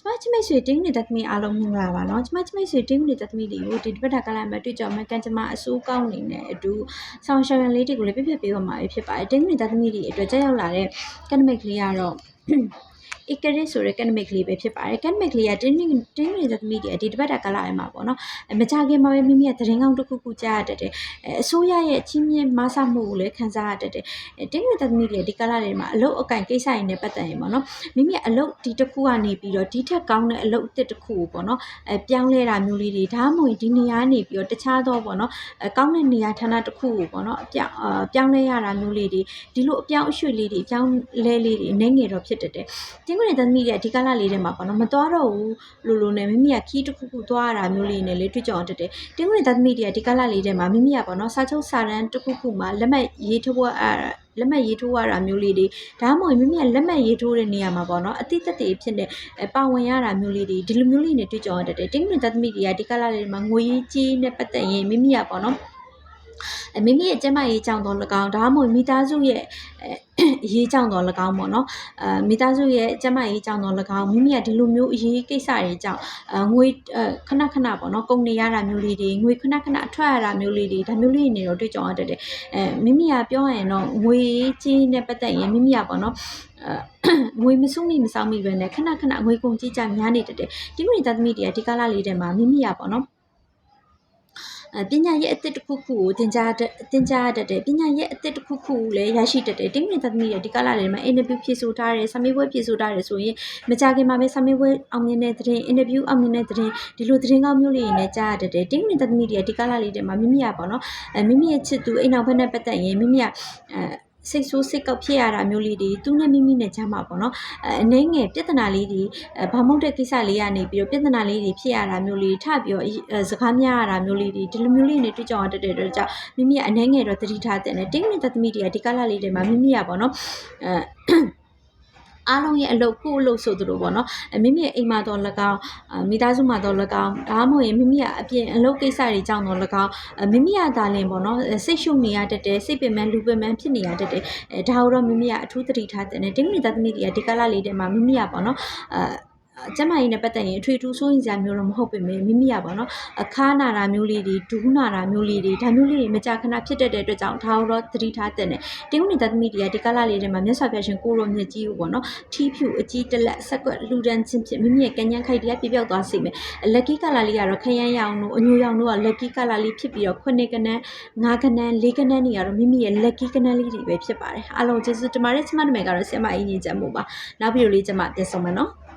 ကျမချမိတ်ဆွေတင်းနေတသမီးအားလုံးမင်္ဂလာပါနော်ကျမချမိတ်ဆွေတင်းနေတသမီးတွေကိုဒီတစ်ပတ်တာကလာမှာတွေ့ကြမှာကန်ကျမအစိုးကောင်းနေတဲ့အတူဆောင်ရှောင်ရလေးတွေကိုလည်းပြပြပေးပါမှာဖြစ်ပါတယ်တင်းနေတသမီးတွေအတွက်ကြောက်ရောက်လာတဲ့ကန်ဒမစ်ကလေးကတော့ ဧကရစ်ဆိုတဲ့ academic ကလေးပဲဖြစ်ပါတယ် academic ကလေးကတင်းတင်းတင်းနေတဲ့သမီးတွေဒီတစ်ပတ်တာကလာရမှာပေါ့နော်အဲမကြခင်မှာပဲမိမိကသတင်းကောင်းတစ်ခုခုကြားရတတ်တယ်အဲအစိုးရရဲ့အချင်းမြင့်မဆမှုကိုလည်းခံစားရတတ်တယ်အဲတင်းနေတဲ့သမီးတွေဒီကလာတွေမှာအလုပ်အကင်ကိစ္စတွေနဲ့ပတ်သက်ရင်ပေါ့နော်မိမိကအလုပ်ဒီတစ်ခုကနေပြီးတော့ဒီထက်ကောင်းတဲ့အလုပ်အသစ်တစ်ခုကိုပေါ့နော်အဲပြောင်းလဲတာမျိုးလေးတွေဒါမှမဟုတ်ဒီနေရာနေပြီးတော့တခြားသောပေါ့နော်အဲကောင်းတဲ့နေရာဌာနတစ်ခုကိုပေါ့နော်အပြောင်းအပြောင်းလဲရတာမျိုးလေးတွေဒီလိုအပြောင်းအရွှေ့လေးတွေအပြောင်းလဲလေးတွေအနေငယ်တော့ဖြစ်တတ်တယ်တင်းခွေသမီးတွေအဓိကလလေးထဲမှာပေါ့နော်မသွားတော့ဘူးလို့လို့နဲ့မိမိကခီးတစ်ခုခုသွားရတာမျိုးလေးနဲ့လေတွေ့ကြအောင်တက်တယ်တင်းခွေသမီးတွေအဓိကလလေးထဲမှာမိမိကပေါ့နော်စာချုပ်စာတမ်းတစ်ခုခုမှာလက်မှတ်ရေးထိုးရလက်မှတ်ရေးထိုးရတာမျိုးလေးတွေဒါမှမဟုတ်မိမိကလက်မှတ်ရေးထိုးတဲ့နေရာမှာပေါ့နော်အတိတ်တွေဖြစ်နေပါဝင်ရတာမျိုးလေးတွေဒီလိုမျိုးလေးနဲ့တွေ့ကြအောင်တက်တယ်တင်းခွေသမီးတွေအဓိကလလေးထဲမှာငွေကြီးနဲ့ပတ်သက်ရင်မိမိကပေါ့နော်အ မိမိရဲ့ကျမရေးကြောင့်တော့၎င်းဒါမှမဟုတ်မိသားစုရဲ့အရေးကြောင့်တော့၎င်းပေါ့နော်အဲမိသားစုရဲ့ကျမရေးကြောင့်တော့၎င်းမိမိကဒီလိုမျိုးအရေးကိစ္စတွေကြောင့်အငွေခဏခဏပေါ့နော်ကုန်နေရတာမျိုးလေးတွေငွေခဏခဏအထွက်ရတာမျိုးလေးတွေဒါမျိုးလေးနေတော့တွေ့ကြအောင်တတ်တယ်အဲမိမိကပြောရရင်တော့ငွေကြီးနဲ့ပတ်သက်ရင်မိမိကပေါ့နော်အဲငွေမစုမိမဆောင်မိပဲနဲ့ခဏခဏငွေကုန်ကြီးကြများနေတတ်တယ်ဒီမိသားသမီးတွေကဒီကာလလေးထဲမှာမိမိကပေါ့နော်အဲ ပညာရဲ့အသစ်တစ်ခုခုကိုသင်ကြားတဲ့သင်ကြားတတ်တယ်ပညာရဲ့အသစ်တစ်ခုခုကိုလည်းရရှိတတ်တယ်တင်းမြင့်သမီးရဲ့ဒီကာလလေးမှာအင်တာဗျူးဖြည့်ဆို့ထားတယ်ဆာမေးပွဲဖြည့်ဆို့ထားတယ်ဆိုရင်မကြခင်မှာပဲဆာမေးပွဲအောင်မြင်တဲ့သတင်းအင်တာဗျူးအောင်မြင်တဲ့သတင်းဒီလိုသတင်းကောင်းမျိုးလေးတွေနဲ့ကြားရတတ်တယ်တင်းမြင့်သမီးရဲ့ဒီကာလလေးတွေမှာမိမိကပေါ့နော်အဲမိမိရဲ့ချစ်သူအိမ်အောင်ဘက်နဲ့ပတ်သက်ရင်မိမိကအဲ စိတ်ဆိုးစိတ်ကောက်ဖြစ်ရတာမျိုးလေးတွေသူနဲ့မိမိနဲ့ကြားမှာပေါ့နော်အဲအနှဲငယ်ပြဿနာလေးတွေအဲဘာမဟုတ်တဲ့ကိစ္စလေးကနေပြီးတော့ပြဿနာလေးတွေဖြစ်ရတာမျိုးလေးထပြီးတော့အဲစကားများရတာမျိုးလေးတွေဒီလိုမျိုးလေးနဲ့တွေ့ကြအောင်တက်တဲ့အတွက်ကြောင့်မိမိကအနှဲငယ်တော့သတိထားတဲ့နဲ့တင်းမြင့်သမီးတွေကဒီကလာလေးတွေမှာမိမိကပေါ့နော်အဲ အားလုံးရဲ့အလုပ်ကိုအလုပ်ဆိုသလိုပေါ့နော်အမိမိရဲ့အိမ်မှာတော့၎င်းအမိသားစုမှာတော့၎င်းဒါမှမဟုတ်ရင်မိမိကအပြင်အလုပ်ကိစ္စတွေကြောင့်တော့၎င်းအမိမိကသာလင်ပေါ့နော်စိတ်ရှုပ်နေရတတ်တယ်စိတ်ပင်ပန်းလူပင်ပန်းဖြစ်နေရတတ်တယ်အဲဒါကိုတော့မိမိကအထူးသတိထားတဲ့နဲ့တင်းမြင့်သားသမီးတွေကဒီကလာလေးတွေမှာမိမိကပေါ့နော်အဲ ကျမကြီးနဲ့ပတ်သက်ရင်အထွေထူးဆိုရင်စရာမျိုးတော့မဟုတ်ပေမဲ့မိမိကပေါ့နော်အခါနာတာမျိုးလေးတွေဒူးနာတာမျိုးလေးတွေဒါမျိုးလေးတွေမကြာခဏဖြစ်တတ်တဲ့အတွက်ကြောင့်ဒါတော့သတိထားတဲ့နဲ့တင်းဦးနေတဲ့သမီးတွေကဒီကလာလေးတွေမှာမျက်စွာပြရှင်ကိုလိုမြက်ကြီးကိုပေါ့နော်ထီးဖြူအကြီးတလက်ဆက်ကွက်လှူဒန်းခြင်းဖြင့်မိမိရဲ့ကញ្ញန်းခိုက်တရားပြပြောက်သွားစေမယ်လက်ကီကလာလေးကတော့ခရမ်းရောင်တို့အညိုရောင်တို့ကလက်ကီကလာလေးဖြစ်ပြီးတော့ခုနှစ်ကနန်းငါးကနန်းလေးကနန်းတွေကတော့မိမိရဲ့လက်ကီကနန်းလေးတွေပဲဖြစ်ပါတယ်အားလုံးကျေးဇူးတင်ပါတယ်ကျမတို့မယ်ကတော့ဆင်မအင်းကြီးချက်မှုပါနောက်ဗီဒီယိုလေးကျမပြန်ဆောင်မယ်နော်